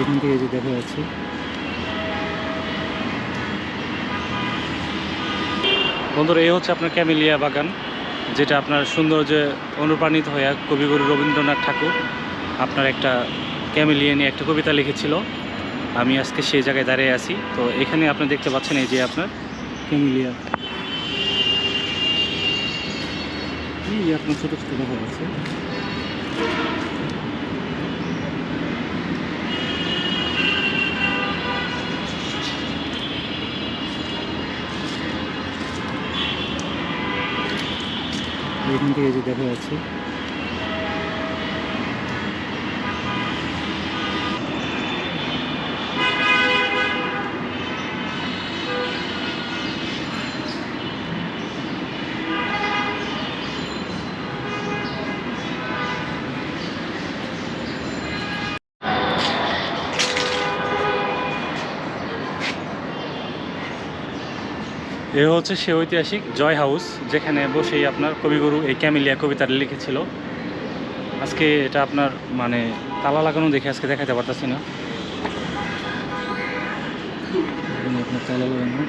এখান থেকে যে দেখা যাচ্ছে। বন্ধুরা, এই হচ্ছে আপনার ক্যামেলিয়া বাগান, যেটা আপনার সৌন্দর্যে অনুপ্রাণিত হয়ে কবিগুরু রবীন্দ্রনাথ ঠাকুর আপনার একটা ক্যামেলিয়া নিয়ে একটা কবিতা লিখেছিল। আমি আজকে সেই জায়গায় দাঁড়িয়ে আছি। তো এখানে আপনি দেখতে পাচ্ছেন এই যে আপনার ক্যামেলিয়া। এই আপনার ছোটো ছোটো দেখা যাচ্ছে। এখান থেকে যে দেখা যাচ্ছে এ হচ্ছে সে ঐতিহাসিক জয় হাউস, যেখানে বসেই আপনার কবিগুরু এই ক্যামিলিয়া কবিতাটা লিখেছিল। আজকে এটা আপনার মানে তালা লাগানো দেখে আজকে দেখাতে পারতেছি না। আপনার তালা লাগানো